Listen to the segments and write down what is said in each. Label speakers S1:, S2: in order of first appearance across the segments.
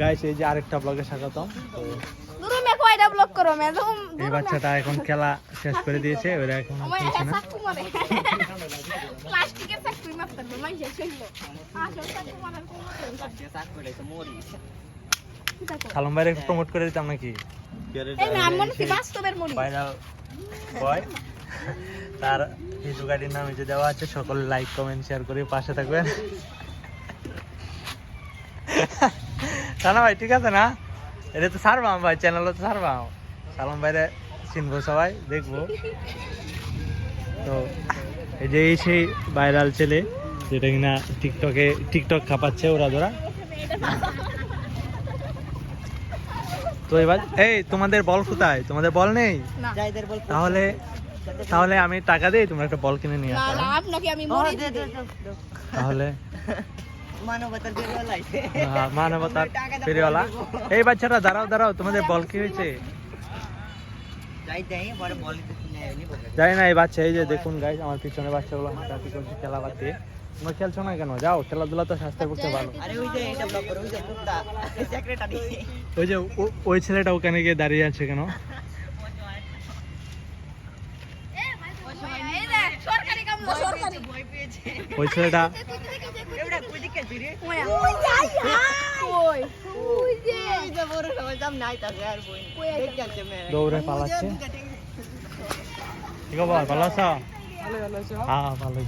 S1: Guys এই যে আরেকটা ব্লগে স্বাগতম। তো এই বাচ্চাটা এখন খেলা শেষ করে দিয়েছে ওরা এখন খেলছে না। সালম ভাইরে প্রমোট করে দিতাম নাকি? তার নাম যে দেওয়া আছে সকলে লাইক কমেন্ট শেয়ার করে পাশে থাকবেন। সালাম ভাই ঠিক আছে না? এটা তো সারবাম ভাই চ্যানেলও তো সারবাম। সালাম ভাইরে চিনবো সবাই দেখব। তো এই যে এই সেই ভাইরাল ছেলে যেটা কিনা টিকটকে টিকটক খাপাচ্ছে ওরা ধরা। তো এবার এই তোমাদের বল কোথায়? তোমাদের বল নেই? তাহলে তাহলে আমি টাকা দিই তোমরা একটা বল কিনে নিয়ে আসো।
S2: না আপনাকে আমি মরে দিতে
S1: তাহলে হ্যাঁ, মানবতার ফেরিওয়ালা এই বাচ্চাটা দাঁড়াও দাঁড়াও তোমাদের বল কি হয়েছে?
S3: যাই দেই পরে বল নিব
S1: জানি না এই বাচ্চা এই যে দেখুন গাইজ আমার পিছনে বাচ্চাগুলো হাঁটাহাঁটি করছে খেলা বাদ দিয়ে তোমরা খেলছো না কেন? যাও খেলাধুলা তো স্বাস্থ্যের পক্ষে ভালো।
S3: ওই যে এটা ব্লক করো ওই যে গ্রুপটা সেক্রেটারি
S1: ওই যে ও- ওই ছেলেটা ওখানে গিয়ে দাঁড়িয়ে আছে কেন?
S2: এই দেখ সরকারি কাম না সরকারি
S3: ভয় পেয়েছে।
S1: ওই ছেলেটা
S2: ওই ওই ওই যে
S3: এই যে বড় সবাই জাম নাই তা আর বই দেখ যাচ্ছে মে
S1: দৌড়ে পালাচ্ছে ঠিক আছে ভালো আছো হ্যাঁ ভালো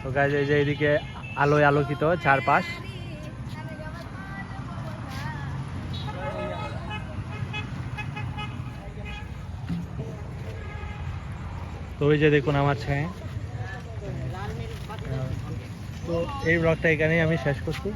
S1: তো এই যে এইদিকে আলোয় আলোকিত চারপাশ তো ওই যে দেখুন আমার ছায়া তো এই ব্লগটা এখানেই আমি শেষ করছি।